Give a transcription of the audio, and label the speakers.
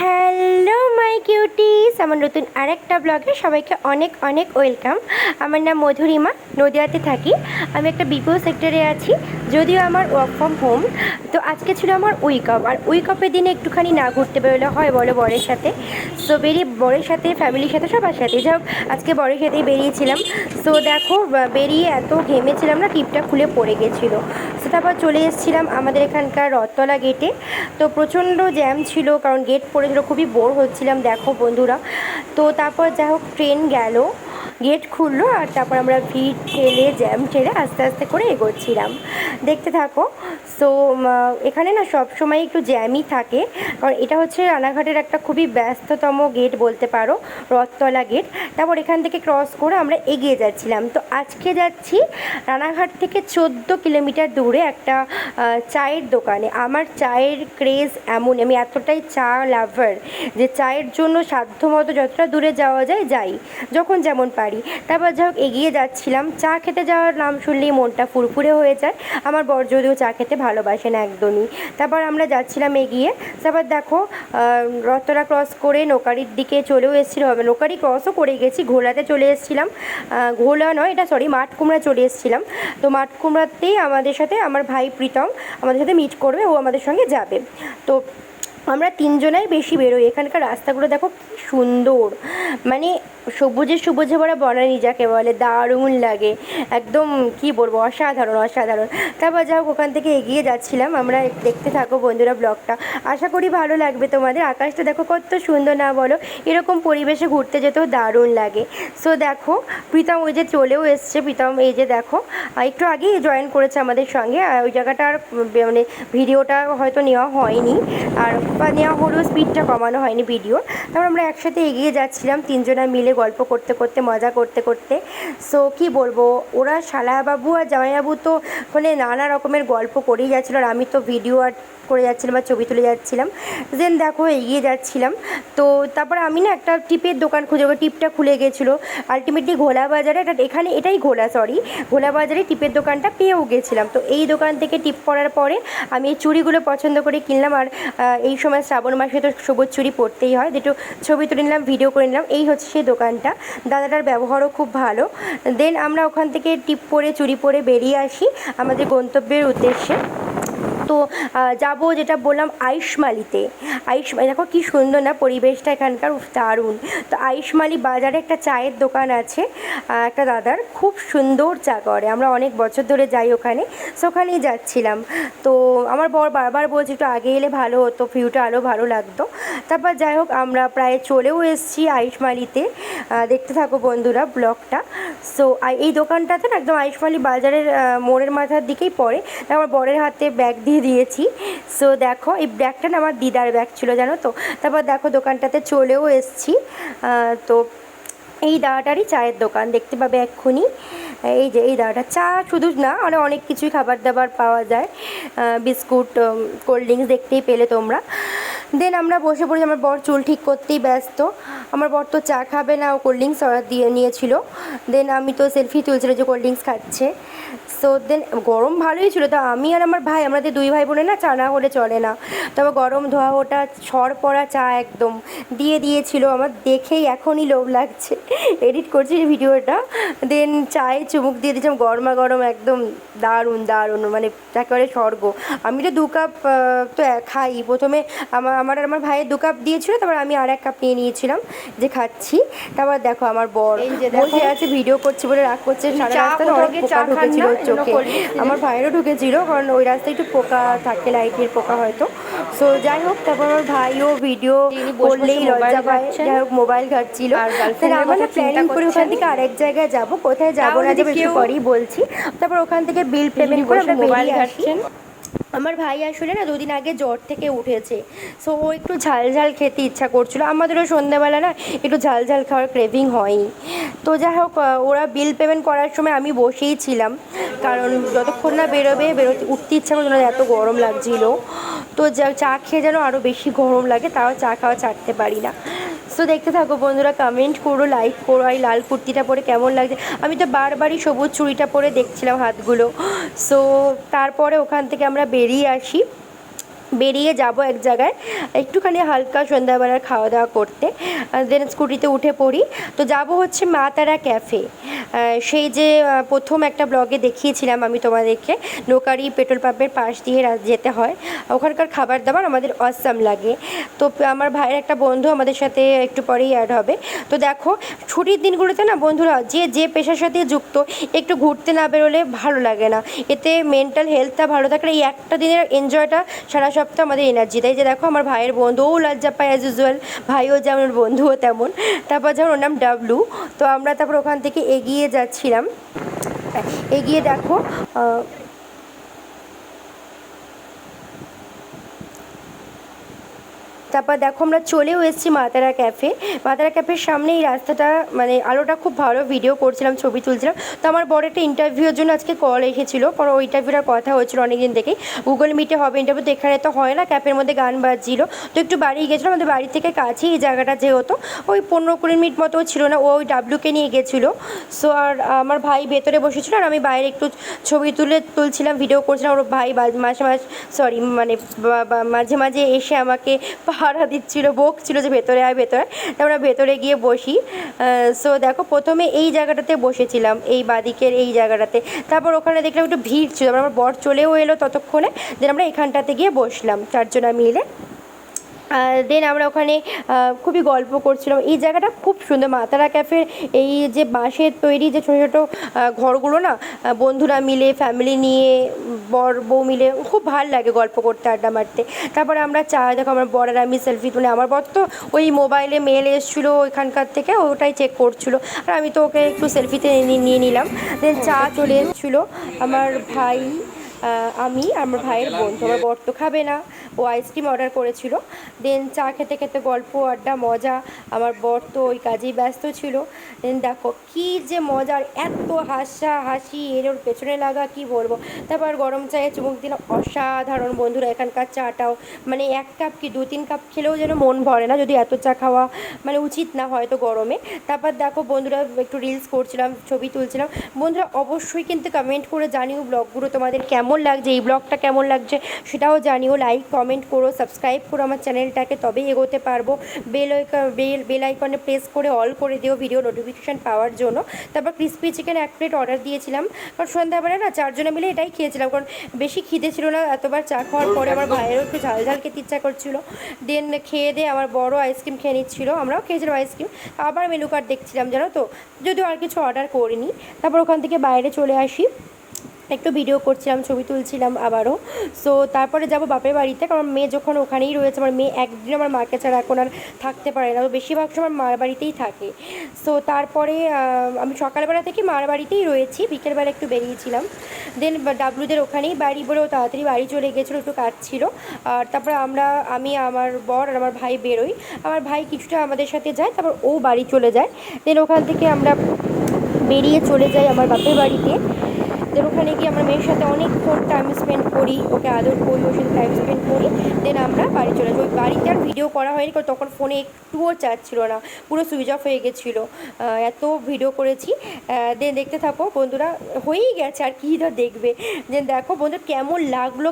Speaker 1: Hello my cuties আমার নতুন আরেকটা ব্লগে সবাইকে অনেক অনেক ওয়েলকাম। আমার নাম মধুরিমা, নদিয়াতে থাকি। আমি একটা বিপিও সেক্টরে আছি, যদিও আমার ওয়ার্ক ফ্রম হোম তো আজকে ছিল আমার উইক অফ আর উইক অফের দিনে একটুখানি না ঘুরতে বেরোলে হয় বলো বরের সাথে। সো বেরিয়ে বরের সাথে ফ্যামিলির সাথে, সবার সাথে। যাই হোক, আজকে বরের সাথেই বেরিয়েছিলাম। সো দেখো বেরিয়ে এত ঘেমেছিলাম না, টিপটা খুলে পড়ে গেছিল। তারপর চলে এসেছিলাম আমাদের এখানকার রথতলা গেটে তো প্রচণ্ড জ্যাম ছিল, কারণ গেট পড়েছিল খুবই বোর হচ্ছিলাম, দেখো বন্ধুরা। তো তারপর যাই হোক ট্রেন গেল। গেট খুললো আর তারপর আমরা ভিড় ঠেলে, জ্যাম ঠেলে আস্তে আস্তে করে এগোচ্ছিলাম। দেখতে থাকো সো এখানে না সব সময় একটু জ্যামই থাকে, কারণ এটা হচ্ছে রানাঘাটের একটা খুবই ব্যস্ততম গেট বলতে পারো, রথতলা গেট। তারপর এখান থেকে ক্রস করে আমরা এগিয়ে যাচ্ছিলাম। তো আজকে যাচ্ছি রানাঘাট থেকে চোদ্দ কিলোমিটার দূরে একটা চায়ের দোকানে। আমার চায়ের ক্রেজ এমন, আমি এতটাই চা লাভার যে চায়ের জন্য সাধ্যমতো যতটা দূরে যাওয়া যায়, যাই। যখন যেমন পারি। তারপর যাই হোক, এগিয়ে যাচ্ছিলাম। চা খেতে যাওয়ার নাম শুনলেই মনটা ফুরফুরে হয়ে যায়। আমার বর যদিও চা খেতে ভালোবাসে না একদমই। তারপর আমরা যাচ্ছিলাম এগিয়ে। তারপর দেখো রথতলা ক্রস করে নৌকারির দিকে চলেও এসেছিল। হবে নোকারি ক্রসও করে গেছি ঘোলাতে চলে এসেছিলাম। ঘোলা নয়, এটা সরি মাঠ কুমড়া চলে এসেছিলাম। তো মাঠ কুমড়াতেই আমাদের সাথে আমার ভাই প্রীতম, আমাদের সাথে মিট করবে, ও আমাদের সঙ্গে যাবে। তো আমরা তিনজনাই বেশি বেরোই। এখানকার রাস্তাগুলো দেখো কি সুন্দর। মানে সবুজে সবুজে ভরা বনানি যাকে বলে, দারুণ লাগে। একদম কি বলব, অসাধারণ অসাধারণ। তারপর হোক, ওখান থেকে এগিয়ে যাচ্ছিলাম। আমরা দেখতে থাকো বন্ধুরা ব্লগটা। আশা করি ভালো লাগবে তোমাদের। আকাশটা দেখো কত সুন্দর, না বলো, এরকম পরিবেশে ঘুরতে যেতেও দারুণ লাগে। সো দেখো, প্রীতম ওই যে চলেও এসছে। প্রীতম, এই যে দেখো একটু আগেই জয়েন করেছে আমাদের সঙ্গে। ওই জায়গাটার মানে ভিডিওটা হয়তো নেওয়া হয়নি। আর বা নেওয়া হলেও স্পিডটা কমানো হয়নি ভিডিও তারপর আমরা একসাথে এগিয়ে যাচ্ছিলাম, তিনজনা মিলে গল্প করতে করতে, মজা করতে করতে। সো কি বলব? ওরা শালাবাবু আর জামাইবাবু তো মানে নানা রকমের গল্প করেই যাচ্ছিল আর আমি তো ভিডিও আর করে যাচ্ছিলাম বা ছবি তুলে যাচ্ছিলাম। দেন দেখো, এগিয়ে যাচ্ছিলাম। তো তারপর আমি না একটা টিপের দোকান খুঁজে টিপটা খুলে গেছিল। আলটিমেটলি ঘোলা বাজারে এটা এখানে এটাই ঘোলা সরি ঘোলা বাজারে টিপের দোকানটা পেয়েও গেছিলাম। তো এই দোকান থেকে টিপ পরার পরে আমি এই চুড়িগুলো পছন্দ করে কিনলাম আর এই সময় শ্রাবণ মাসে তো সবুজ চুরি পরতেই হয়। যেটু ছবি তুলে নিলাম ভিডিও করে নিলাম, এই হচ্ছে সেই দোকানটা। দাদাটার ব্যবহারও খুব ভালো। দেন আমরা ওখান থেকে টিপ পরে চুরি পরে বেরিয়ে আসি আমাদের গন্তব্যের উদ্দেশ্যে। তো যাব যেটা বললাম আইসমালিতে আইসমালি দেখো কি সুন্দর না পরিবেশটা এখানকার দারুণ। তো আইসমালি বাজারে একটা চায়ের দোকান আছে একটা দাদার, খুব সুন্দর চা করে। আমরা অনেক বছর ধরে যাই ওখানে সো ওখানেই যাচ্ছিলাম। তো আমার বর বারবার বলছে, একটু আগে এলে ভালো হতো ভিউটা আরও ভালো লাগতো। তারপর যাই হোক, আমরা প্রায় চলেও এসেছি আইসমালিতে দেখতে থাকো বন্ধুরা ব্লগটা। সো এই দোকানটাতে না একদম আইসমালি বাজারের মোড়ের মাথার দিকেই পড়ে। তারপর বরের হাতে ব্যাগ দিয়ে দিয়েছি। সো দেখো, এই ব্যাগটা না আমার দিদার ব্যাগ ছিল, জানো তো? তারপর দেখো, দোকানটাতে চলেও এসেছি। তো এই দাওয়াটারই চায়ের দোকান, দেখতে পাবে এক্ষুনি। এই যে, এই দাওয়াটা চা শুধু না মানে অনেক কিছুই খাবার দাবার পাওয়া যায়। বিস্কুট কোল্ড ড্রিঙ্কস দেখতেই পেলে তোমরা। দেন আমরা বসে পড়ি আমার বর চুল ঠিক করতেই ব্যস্ত। আমার বর তো চা খাবে না, ও কোল্ড ড্রিঙ্কস অর্ডার দিয়ে নিয়েছিল। দেন আমি তো সেলফি তুলছিল যে কোল্ড ড্রিঙ্কস খাচ্ছে। সো দেন গরম ভালোই ছিল, তো আমি আর আমার ভাই আমাদের দুই ভাই বোনে না চা না হলে চলে না। তবে গরম ধোয়া ওটা সর পড়া চা একদম দিয়ে দিয়েছিল, আমার দেখেই এখনই লোভ লাগছে। এডিট করছি ভিডিওটা। দেন চায়ে চুমুক দিয়ে দিয়েছিলাম, গরমা গরম একদম দারুণ দারুণ মানে একেবারে স্বর্গ। আমি তো দু কাপ তো খাই। প্রথমে আমার আমার আর আমার ভাইয়ের দু কাপ দিয়েছিল, তারপর আমি আর এক কাপ নিয়ে নিয়েছিলাম। যে খাচ্ছি। তারপর দেখো আমার বর। বসে আছে ভিডিও করছে বলে রাগ করছে। সারা রাস্তায় অনেক পোকা ঢুকেছিল চোখে। আমার ভাইয়েরও ঢুকেছিল কারণ ওই রাস্তায় একটু পোকা থাকে লাইটের পোকা হয়তো। সো যাই হোক তারপর আমার ভাইও ভিডিও করলেই লজ্জা পায়। যাই হোক মোবাইল ঘাটছিল। প্ল্যানিং করে ওখান থেকে আরেক জায়গায় যাব। কোথায় যাব না যাব একটু পরেই বলছি। তারপর ওখান থেকে বিল পেমেন্ট করে আমরা বেরিয়ে আসি। আমার ভাই আসলে না দুদিন আগে জ্বর থেকে উঠেছে। সো ও একটু ঝাল ঝাল খেতে ইচ্ছা করছিল। আমাদেরও সন্ধ্যাবেলা না একটু ঝাল ঝাল খাওয়ার ক্রেভিং হয়নি। তো যাই হোক ওরা বিল পেমেন্ট করার সময় আমি বসেই ছিলাম। কারণ যতক্ষণ না বেরোবে, বেরোতে উঠতে ইচ্ছা করতো না, এত গরম লাগছিল। তো যা, চা খেয়ে যেন আরও বেশি গরম লাগে, তাও চা খাওয়া ছাড়তে পারি না। সো দেখতে থাকো বন্ধুরা কমেন্ট করো লাইক করো, আর লাল কুর্তিটা পরে কেমন লাগছে? আমি তো বারবারই সবুজ চুড়িটা পরে দেখছিলাম হাতগুলো। সো তারপরে ওখান থেকে আমরা বেরিয়ে আসি। বেরিয়ে যাব এক জায়গায়। একটুখানি হালকা সন্ধ্যাবেলার খাওয়া দাওয়া করতে। দেন স্কুটিতে উঠে পড়ি। তো যাব হচ্ছে মা তারা ক্যাফে সেই যে প্রথম একটা ব্লগে দেখিয়েছিলাম আমি তোমাদেরকে, নোকারি পেট্রোল পাম্পের পাশ দিয়ে যেতে হয়। ওখানকার খাবার দাবার আমাদের অসাম লাগে। তো আমার ভাইয়ের একটা বন্ধু আমাদের সাথে একটু পরেই অ্যাড হবে। তো দেখো, ছুটির দিনগুলোতে না, বন্ধুরা, যে যে পেশার সাথে যুক্ত, একটু ঘুরতে না বেরোলে ভালো লাগে না। এতে মেন্টাল হেলথটা ভালো থাকলে এই একটা দিনের এনজয়টা সারা সপ্তাহ আমাদের এনার্জি দেয় যে, দেখো, আমার ভাইয়ের বন্ধু, ও লজ্জা পায় অ্যাজ ইউজুয়াল ভাইও যেমন, বন্ধুও তেমন। তারপর যেমন ওর নাম ডাবলু তো আমরা তারপর ওখান থেকে এগিয়ে যাচ্ছিলাম। এগিয়ে দেখো তারপর দেখো আমরা চলেও এসেছি মাতারা ক্যাফে। মাতারা ক্যাফের সামনে এই রাস্তাটা মানে আলোটা খুব ভালো ভিডিও করছিলাম, ছবি তুলছিলাম। তো আমার বড় একটা ইন্টারভিউর জন্য আজকে কল এসেছিল। কারণ ওই ইন্টারভিউটার কথা হচ্ছিল অনেকদিন থেকেই। গুগল মিটে হবে ইন্টারভিউ তো এখানে তো হয় না, ক্যাফের মধ্যে গান বাজছিল। তো একটু বাড়ি গেছিল আমাদের বাড়ি থেকে কাছেই এই জায়গাটা যেহেতু। ওই পনেরো কুড়ি মিনিট মতো ছিল না ওই ডাব্লুকে নিয়ে গেছিল। সো আর আমার ভাই ভেতরে বসেছিল, আর আমি বাইরে একটু ছবি তুলে তুলছিলাম ভিডিও করছিলাম। ওর ভাই মাঝে মাঝে সরি মানে মাঝে মাঝে এসে আমাকে পাহারা দিচ্ছিল বকছিল যে ভেতরে আয়, ভেতরে আমরা ভেতরে গিয়ে বসি। সো দেখো, প্রথমে এই জায়গাটাতে বসেছিলাম, এই বাদিকের এই জায়গাটাতে। তারপর ওখানে দেখলাম একটু ভিড় ছিল। আমার বর চলেও এলো ততক্ষণে। দেন আমরা এখানটাতে গিয়ে বসলাম, চারজনা মিলে। দেন আমরা ওখানে খুবই গল্প করছিলাম। এই জায়গাটা খুব সুন্দর। মাতারা ক্যাফের এই যে বাঁশের তৈরি যে ছোটো ছোটো ঘরগুলো না বন্ধুরা মিলে ফ্যামিলি নিয়ে, বর, বউ মিলে, খুব ভালো লাগে গল্প করতে, আড্ডা মারতে। তারপরে আমরা চা, দেখো আমার বরের আমি সেলফি তুলে, আমার বর তো ওই মোবাইলে মেল এসেছিল ওইখানকার থেকে, ওটাই চেক করছিল। আর আমি তো ওকে একটু সেলফিতে নিয়ে নিলাম। দেন চা চলে এসেছিল। আমার ভাই আমি, আমার ভাইয়ের বন্ধু। আমার বর তো খাবে না। ও আইসক্রিম অর্ডার করেছিল। দেন চা খেতে খেতে গল্প, আড্ডা, মজা, আমার বর তো ওই কাজেই ব্যস্ত ছিল। দেন দেখো কি যে মজার এত হাসা হাসি, এর ওর পেছনে লাগা কি বলব? তারপর গরম চায়ে চুমুক দিলাম অসাধারণ বন্ধুরা, এখানকার চাটাও। মানে এক কাপ কি দু তিন কাপ খেলেও যেন মন ভরে না, যদি এত চা খাওয়া মানে উচিত না হয়তো গরমে। তারপর দেখো বন্ধুরা একটু রিলস করছিলাম, ছবি তুলছিলাম। বন্ধুরা অবশ্যই কিন্তু কমেন্ট করে জানিও ব্লগগুলো তোমাদের কেমন লাগছে, এই ব্লগটা কেমন লাগছে সেটাও জানিও লাইক কমেন্ট করো সাবস্ক্রাইব করো আমার চ্যানেলটাকে তবেই এগোতে পারব। বেল বেল বেল আইকনে প্রেস করে অল করে দিও ভিডিও নোটিফিকেশান পাওয়ার জন্য। তারপর ক্রিসপি চিকেন এক প্লেট অর্ডার দিয়েছিলাম। কারণ সন্ধ্যাবেলা না চারজনে মিলে এটাই খেয়েছিলাম। কারণ বেশি খিদে ছিল না এতবার চা খাওয়ার পরে আমার ভাইয়েরও একটু ঝাল ঝাল খেতে ইচ্ছা করছিল। দেন খেয়ে দিয়ে আমার বড় আইসক্রিম খেয়ে নিচ্ছিল। আমরাও খেয়েছিলাম আইসক্রিম আবার মেনু কার্ড দেখছিলাম জানো তো? যদিও আর কিছু অর্ডার করিনি। তারপর ওখান থেকে বাইরে চলে আসি। একটু ভিডিও করছিলাম, ছবি তুলছিলাম আবারও। সো তারপরে যাব বাপের বাড়িতে, কারণ মেয়ে যখন ওখানেই রয়েছে, আমার মেয়ে একদিন আমার মাকে ছাড়া এখন আর থাকতে পারে না। তো বেশিরভাগ সময় মার বাড়িতেই থাকে। সো তারপরে আমি সকালবেলা থেকে মার বাড়িতেই রয়েছি, বিকেলবেলা একটু বেরিয়েছিলাম। দেন ডাবলুদের ওখানেই বাড়ি বলেও তাড়াতাড়ি বাড়ি চলে গেছিল, একটু কাজ ছিল আর তারপরে আমরা, আমি, আমার বর আর আমার ভাই বেরোই। আমার ভাই কিছুটা আমাদের সাথে যায়, তারপর ও বাড়ি চলে যায়। দেন ওখান থেকে আমরা বেরিয়ে চলে যাই আমার বাপের বাড়িতে। দেন ওখানে গিয়ে আমরা মেয়ের সাথে অনেকক্ষণ টাইম স্পেন্ড করি, ওকে আদর করি, ওর সাথে টাইম স্পেন্ড করি, দেন আমরা বাড়ি চলে যাই। ওই বাড়িতে আর ভিডিও করা হয়নি কারণ তখন ফোনে একটুও চার্জ ছিল না, পুরো সুইচ অফ হয়ে গেছিল। এত ভিডিও করেছি। দেন দেখতে থাকো বন্ধুরা, হয়েই গেছে আর কী ধর দেখবে। দেন দেখো বন্ধু কেমন লাগল